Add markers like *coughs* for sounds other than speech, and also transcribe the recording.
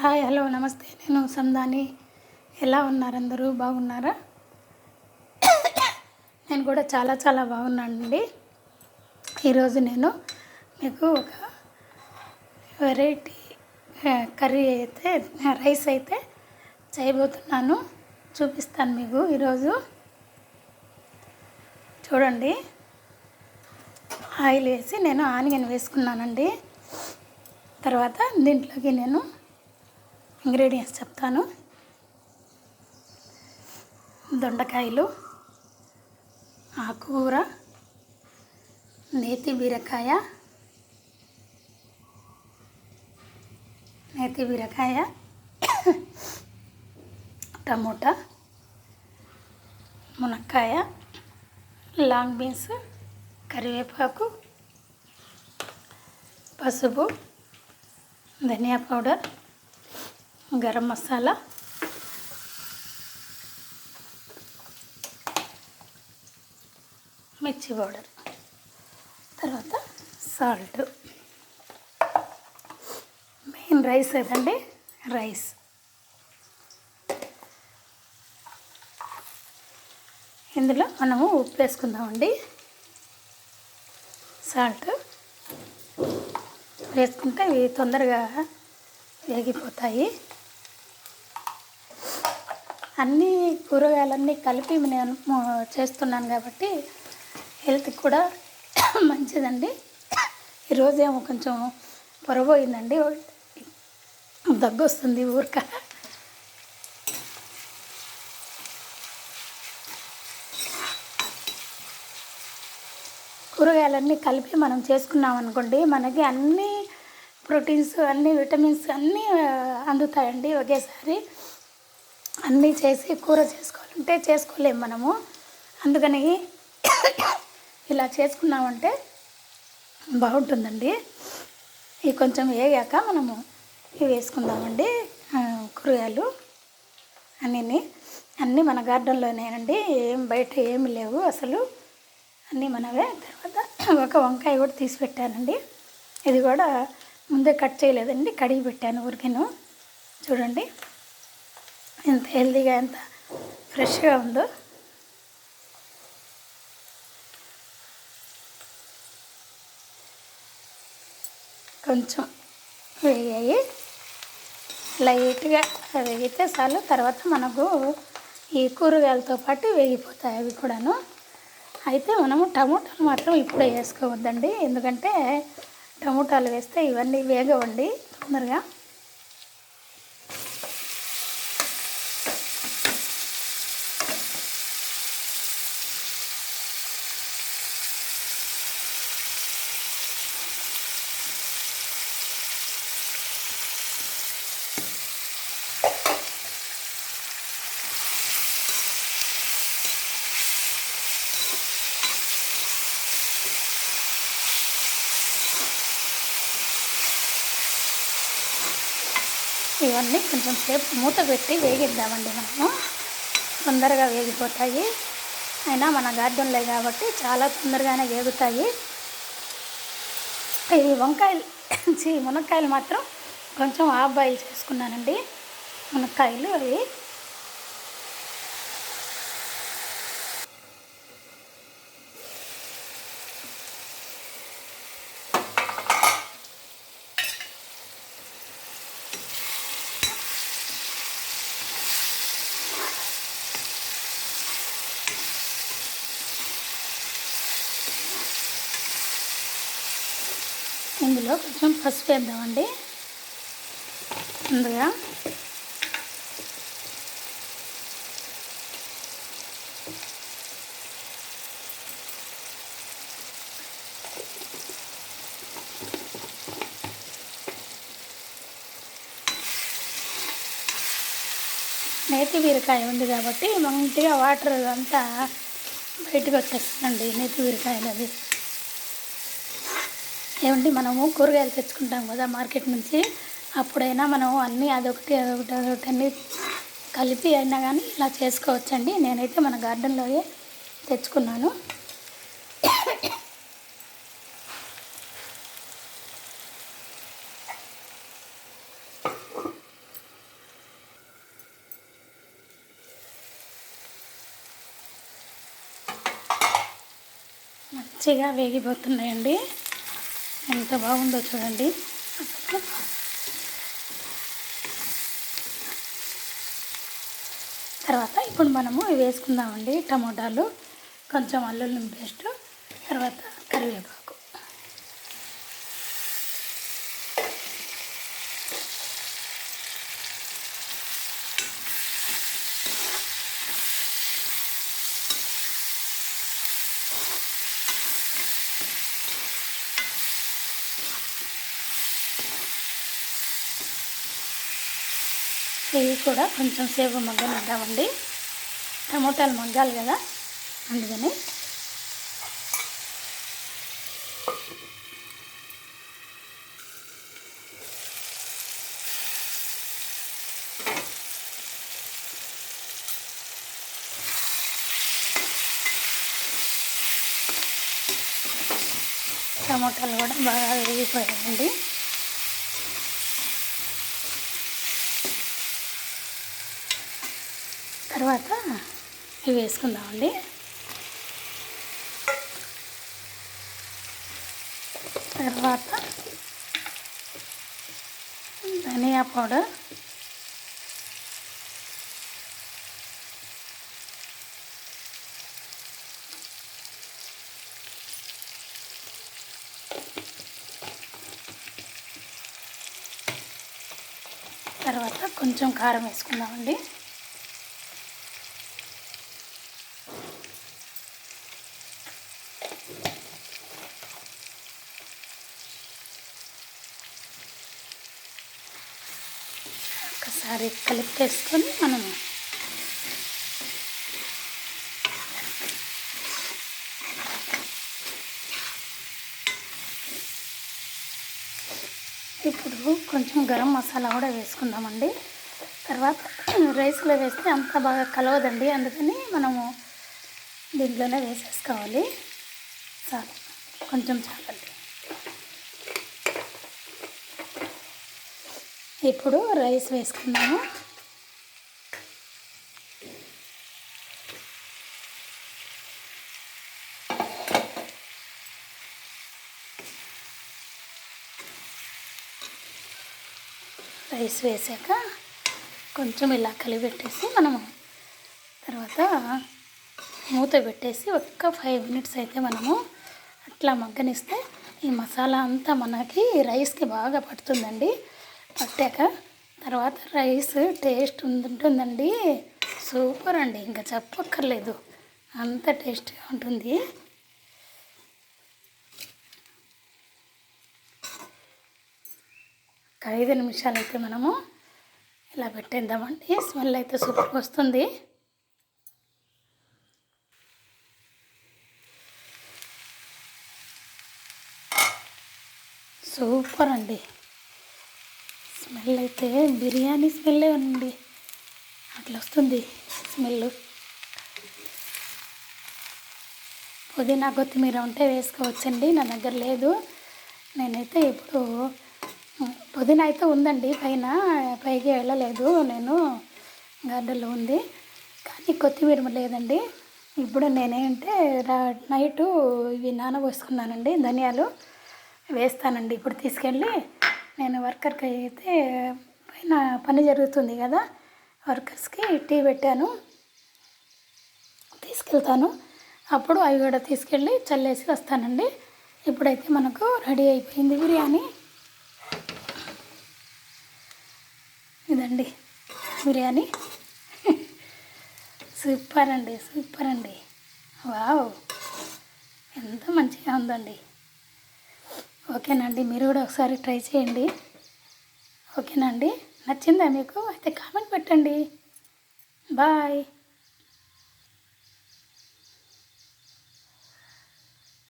Hi hello నమస్తే. నేను సందాని. ఎలా ఉన్నారు అందరూ? బాగున్నారా? నేను కూడా చాలా చాలా బాగున్నానండి. ఈరోజు నేను మీకు ఒక వెరైటీ కర్రీ అయితే రైస్ అయితే చేయబోతున్నాను. చూపిస్తాను మీకు ఈరోజు. చూడండి. ఆయిల్ వేసి నేను ఆనియన్ వేసుకున్నానండి. తర్వాత దీంట్లోకి నేను ఇంగ్రీడియంట్స్ చెప్తాను. దొండకాయలు ఆకుకూర నేతి బీరకాయ నేతి బీరకాయ టమోటా మునక్కాయ లాంగ్ బీన్స్ కరివేపాకు పసుపు ధనియా పౌడర్ గరం మసాలా. మిర్చి పౌడర్. తర్వాత సాల్ట్. మెయిన్ రైస్ ఏదండి? రైస్. ఇందులో మనము ఉప్పు వేసుకుందామండి. సాల్ట్ వేసుకుంటే ఇవి తొందరగా వేగిపోతాయి. అన్ని కూరగాయలన్నీ కలిపి నేను చేస్తున్నాను కాబట్టి హెల్త్కి కూడా *coughs* మంచిదండి. ఈరోజేమో కొంచెం పొరబోయిందండి. దగ్గు వస్తుంది ఊరిక. కూరగాయలన్నీ కలిపి మనం చేసుకున్నాం అనుకోండి మనకి అన్ని ప్రోటీన్స్ అన్ని విటమిన్స్ అన్నీ అందుతాయండి ఒకేసారి. అన్నీ చేసి కూర చేసుకోవాలంటే చేసుకోలేము మనము. అందుకని ఇలా చేసుకున్నామంటే బాగుంటుందండి. ఇవి కొంచెం వేగాక మనము ఇవి వేసుకుందామండి. కూరగాయలు అన్నీ అన్నీ మన గార్డెన్లోనేనండి. ఏం బయట ఏమి లేవు అసలు. అన్నీ మనవే. తర్వాత ఒక వంకాయ కూడా తీసి పెట్టానండి. ఇది కూడా ముందే కట్ చేయలేదండి. కడిగి పెట్టాను ఊరికేను. చూడండి. ఎంత హెల్తీగా ఎంత ఫ్రెష్గా ఉందో. కొంచెం వేగాయి. లైట్గా వేగితే చాలు. తర్వాత మనకు ఈ కూరగాయలతో పాటు వేగిపోతాయి అవి కూడాను. అయితే మనము టమోటాలు మాత్రం ఇప్పుడే వేసుకోవద్దండి. ఎందుకంటే టమోటాలు వేస్తే ఇవన్నీ వేగవండి తొందరగా. ఇవన్నీ కొంచెం సేపు మూత పెట్టి వేగిద్దామండి మనము. తొందరగా వేగిపోతాయి. అయినా మన గార్డెన్లే కాబట్టి చాలా తొందరగానే వేగుతాయి. ఈ వంకాయలు చి మునక్కాయలు మాత్రం కొంచెం ఆఫ్ బాయిల్ చేసుకున్నానండి. మునక్కాయలు అవి ఇందులో కొంచెం పసుపు వేద్దామండి. ముందుగా నేతి బీరకాయ ఉంది కాబట్టి మంచిగా వాటర్ అంతా బయటకు వచ్చేస్తుందండి నేతి బీరకాయలు అది ఏమంటే మనము కూరగాయలు తెచ్చుకుంటాం కదా మార్కెట్ నుంచి. అప్పుడైనా మనం అన్నీ అదొకటి అదొకటి అదొకటి అన్నీ కలిపి అయినా కానీ ఇలా చేసుకోవచ్చండి. నేనైతే మన గార్డెన్లోయే తెచ్చుకున్నాను. మంచిగా వేగిపోతున్నాయండి. ఎంత బాగుందో చూడండి. తర్వాత ఇప్పుడు మనము వేసుకుందామండి. టమోటాలు కొంచెం అల్లుల్లి పేస్ట్ తర్వాత కరివేపాకు. ఇవి కూడా కొంచెం సేపు మగ్గనిద్దామండి. టమోటాలు మగ్గాలి కదా అందుకని. టమోటాలు కూడా బాగా వేగిపోయాయండి తర్వాత ఇవి వేసుకుందామండి. తర్వాత ధనియా పౌడర్. తర్వాత కొంచెం కారం వేసుకుందామండి. ఒకసారి కలిపేసుకొని మనము ఇప్పుడు కొంచెం గరం మసాలా కూడా వేసుకుందామండి. తర్వాత రైస్లో వేస్తే అంత బాగా కలవదండి. అందుకని మనము దీంట్లోనే వేసేసుకోవాలి. చాలు. కొంచెం చాలండి. ఇప్పుడు రైస్ వేసుకున్నాము రైస్ వేసాక కొంచెం ఇలా కలిపెట్టేసి మనము తర్వాత మూత పెట్టేసి ఒక్క ఫైవ్ మినిట్స్ అయితే మనము అట్లా మగ్గనిస్తే ఈ మసాలా అంతా మనకి రైస్కి బాగా పడుతుందండి. పట్టాక తర్వాత రైస్ టేస్ట్ ఉంటుందండి. సూపర్ అండి. ఇంకా చెప్పక్కర్లేదు. అంత టేస్ట్గా ఉంటుంది. ఒక ఐదు నిమిషాలు అయితే మనము ఇలా పెట్టేద్దామండి. స్మెల్ అయితే సూపర్ వస్తుంది. సూపర్ అండి. స్మెల్ అయితే బిర్యానీ స్మెల్లే ఉంది అట్లా వస్తుంది స్మెల్ పుదీనా కొత్తిమీర ఉంటే వేసుకోవచ్చండి నా దగ్గర లేదు. నేనైతే ఇప్పుడు పుదీనా అయితే ఉందండి పైన పైకి వెళ్ళలేదు నేను గార్డెన్లో ఉంది. కానీ కొత్తిమీర లేదండి. ఇప్పుడు నేనేంటే రా నైటు ఇవి నానబోసుకున్నానండి ధనియాలు వేస్తానండి ఇప్పుడు తీసుకెళ్ళి నేను వర్కర్కి అయితే పైన పని జరుగుతుంది కదా వర్కర్స్కి టీ పెట్టాను తీసుకెళ్తాను. అప్పుడు అవి కూడా తీసుకెళ్ళి చల్లేసి వస్తానండి. ఇప్పుడైతే మనకు రెడీ అయిపోయింది బిర్యానీ. ఇదండి బిర్యానీ. సూపర్ అండి సూపర్ అండి. వావ్! ఎంత మంచిగా ఉందండి. ఓకేనండి మీరు కూడా ఒకసారి ట్రై చేయండి. ఓకేనండి నచ్చిందా మీకు? అయితే కామెంట్ పెట్టండి. బాయ్.